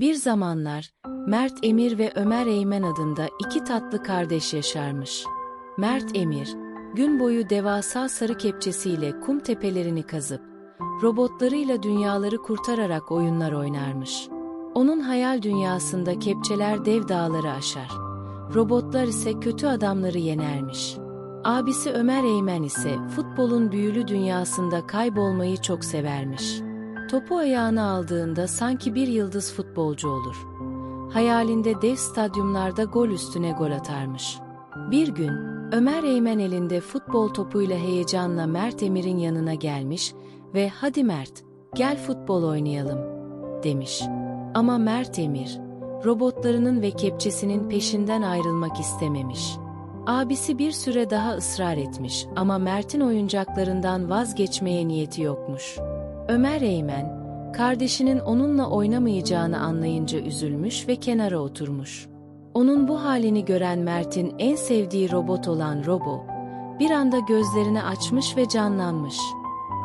Bir zamanlar, Mert Emir ve Ömer Eymen adında iki tatlı kardeş yaşarmış. Mert Emir, gün boyu devasa sarı kepçesiyle kum tepelerini kazıp, robotlarıyla dünyaları kurtararak oyunlar oynarmış. Onun hayal dünyasında kepçeler dev dağları aşar. Robotlar ise kötü adamları yenermiş. Abisi Ömer Eymen ise futbolun büyülü dünyasında kaybolmayı çok severmiş. Topu ayağına aldığında sanki bir yıldız futbolcu olur. Hayalinde dev stadyumlarda gol üstüne gol atarmış. Bir gün Ömer Eymen elinde futbol topuyla heyecanla Mert Emir'in yanına gelmiş ve "Hadi Mert, gel futbol oynayalım." demiş. Ama Mert Emir robotlarının ve kepçesinin peşinden ayrılmak istememiş. Abisi bir süre daha ısrar etmiş ama Mert'in oyuncaklarından vazgeçmeye niyeti yokmuş. Ömer Eymen, kardeşinin onunla oynamayacağını anlayınca üzülmüş ve kenara oturmuş. Onun bu halini gören Mert'in en sevdiği robot olan Robo, bir anda gözlerini açmış ve canlanmış.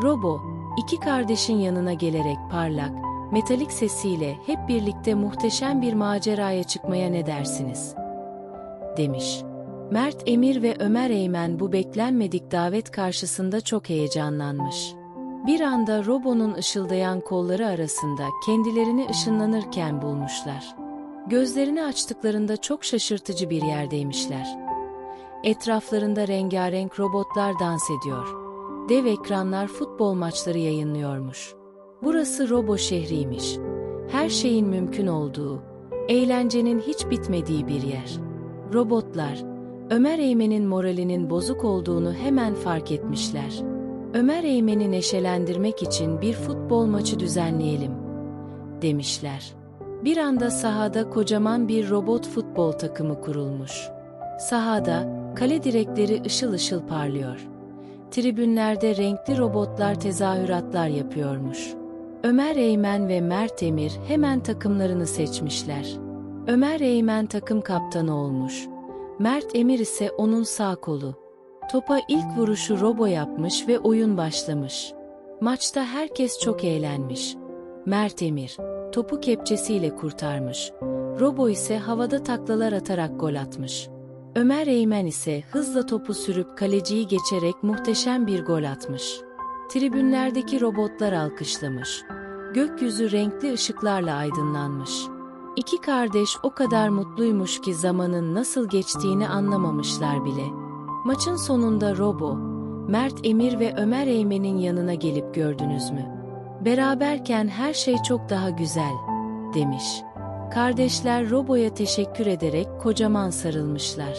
Robo, iki kardeşin yanına gelerek parlak, metalik sesiyle hep birlikte muhteşem bir maceraya çıkmaya ne dersiniz? demiş. Mert Emir ve Ömer Eymen bu beklenmedik davet karşısında çok heyecanlanmış. Bir anda Robo'nun ışıldayan kolları arasında kendilerini ışınlanırken bulmuşlar. Gözlerini açtıklarında çok şaşırtıcı bir yerdeymişler. Etraflarında rengarenk robotlar dans ediyor. Dev ekranlar futbol maçları yayınlıyormuş. Burası Robo şehriymiş. Her şeyin mümkün olduğu, eğlencenin hiç bitmediği bir yer. Robotlar, Ömer Eymen'in moralinin bozuk olduğunu hemen fark etmişler. Ömer Eymen'i neşelendirmek için bir futbol maçı düzenleyelim, demişler. Bir anda sahada kocaman bir robot futbol takımı kurulmuş. Sahada, kale direkleri ışıl ışıl parlıyor. Tribünlerde renkli robotlar tezahüratlar yapıyormuş. Ömer Eymen ve Mert Emir hemen takımlarını seçmişler. Ömer Eymen takım kaptanı olmuş. Mert Emir ise onun sağ kolu. Topa ilk vuruşu Robo yapmış ve oyun başlamış. Maçta herkes çok eğlenmiş. Mert Emir, topu kepçesiyle kurtarmış. Robo ise havada taklalar atarak gol atmış. Ömer Eymen ise hızla topu sürüp kaleciyi geçerek muhteşem bir gol atmış. Tribünlerdeki robotlar alkışlamış. Gökyüzü renkli ışıklarla aydınlanmış. İki kardeş o kadar mutluymuş ki zamanın nasıl geçtiğini anlamamışlar bile. Maçın sonunda Robo, Mert Emir ve Ömer Eymen'in yanına gelip gördünüz mü? Beraberken her şey çok daha güzel, demiş. Kardeşler Robo'ya teşekkür ederek kocaman sarılmışlar.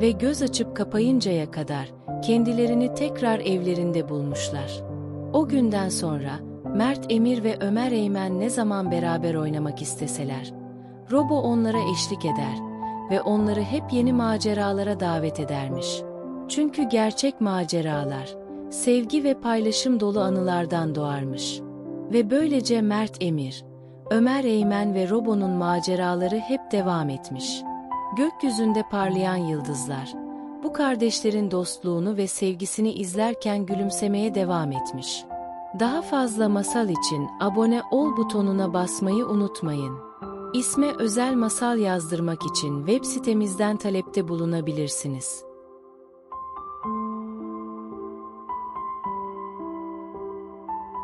Ve göz açıp kapayıncaya kadar kendilerini tekrar evlerinde bulmuşlar. O günden sonra Mert Emir ve Ömer Eymen ne zaman beraber oynamak isteseler, Robo onlara eşlik eder ve onları hep yeni maceralara davet edermiş. Çünkü gerçek maceralar, sevgi ve paylaşım dolu anılardan doğarmış. Ve böylece Mert Emir, Ömer Eymen ve Robo'nun maceraları hep devam etmiş. Gökyüzünde parlayan yıldızlar, bu kardeşlerin dostluğunu ve sevgisini izlerken gülümsemeye devam etmiş. Daha fazla masal için abone ol butonuna basmayı unutmayın. İsme özel masal yazdırmak için web sitemizden talepte bulunabilirsiniz.